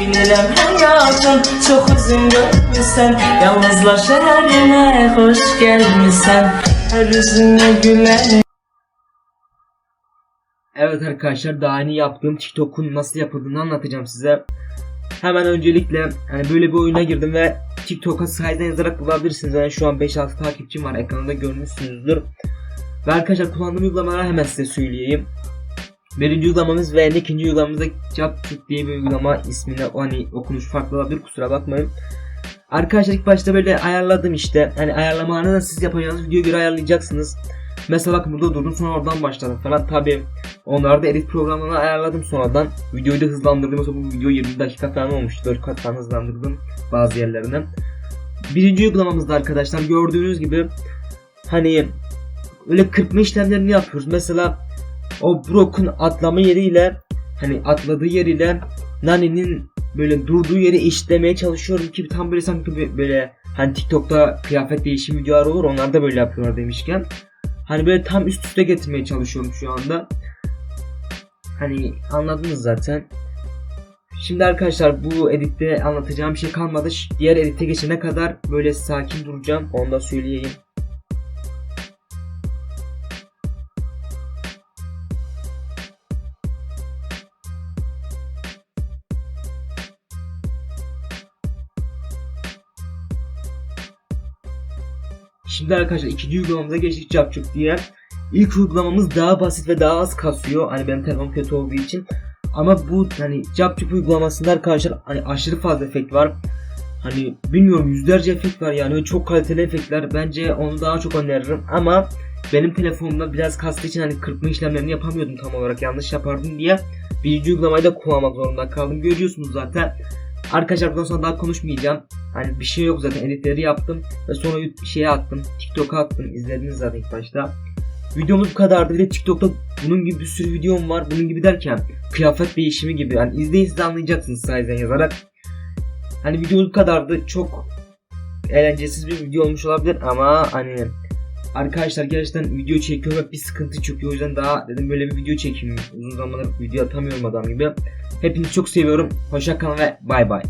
Bilirəm həyatım çox uzun görmüsən Yalnızlaşa ərinə xoş gəlmisən Hər üzünə gülərəm Evet arkadaşlar daha yeni yaptığım TikTok'un nasıl yapıldığını anlatacağım size. Hemen öncelikle hani böyle bir oyuna girdim ve TikTok'a sayeden yazarak bulabilirsiniz. Yani şu an 5-6 takipçim var ekranda görmüşsünüzdür. Ve arkadaşlar kullandığım uygulamaları hemen size söyleyeyim. Birinci uygulamamız ve ikinci uygulamamızda CapTut diye bir uygulama ismine hani okunuş farklı olabilir kusura bakmayın. Arkadaşlar ilk başta böyle ayarladım işte. Hani ayarlamalarını da siz yapacağınız videoya göre ayarlayacaksınız. Mesela bakın burada durdum sonra oradan başladım falan. Tabi onları da edit programlarına ayarladım sonradan. Videoyu da hızlandırdım. Mesela bu video 20 dakika falan olmuştu. 4 kat falan hızlandırdım bazı yerlerine. Birinci uygulamamızda arkadaşlar gördüğünüz gibi hani öyle kırpma işlemlerini yapıyoruz. Mesela o Brock'un atlama yeriyle hani atladığı yeriyle Nani'nin böyle durduğu yeri eşitlemeye çalışıyorum ki tam böyle sanki böyle hani TikTok'ta kıyafet değişim videoları olur onlar da böyle yapıyorlar demişken hani böyle tam üst üste getirmeye çalışıyorum şu anda. Hani anladınız zaten. Şimdi arkadaşlar bu editte anlatacağım bir şey kalmadı. Diğer edite geçene kadar böyle sakin duracağım. Onu da söyleyeyim. Şimdi arkadaşlar ikinci uygulamamıza geçtik Capcuk diye. İlk uygulamamız daha basit ve daha az kasıyor. Hani benim telefonum kötü olduğu için. Ama bu hani Capcuk uygulamasında arkadaşlar hani aşırı fazla efekt var. Hani bilmiyorum yüzlerce efekt var yani çok kaliteli efektler. Bence onu daha çok öneririm ama benim telefonumda biraz kastığı için hani kırpma işlemlerini yapamıyordum tam olarak yanlış yapardım diye birinci uygulamayı da kullanmak zorunda kaldım. Görüyorsunuz zaten. Arkadaşlar bundan sonra daha konuşmayacağım. Hani bir şey yok zaten editleri yaptım ve sonra şeye attım. TikTok'a attım. İzlediniz zaten ilk başta. Videomuz bu kadardı. Bir TikTok'ta bunun gibi bir sürü videom var. Bunun gibi derken kıyafet değişimi gibi. Hani izleyin siz anlayacaksınız sayeden yazarak. Hani videomuz bu kadardı. Çok eğlencesiz bir video olmuş olabilir ama hani Arkadaşlar gerçekten video çekiyorum ve bir sıkıntı çıkıyor. O yüzden daha dedim böyle bir video çekeyim. Uzun zamandır video atamıyorum adam gibi. Hepinizi çok seviyorum. Hoşça kalın ve bay bay.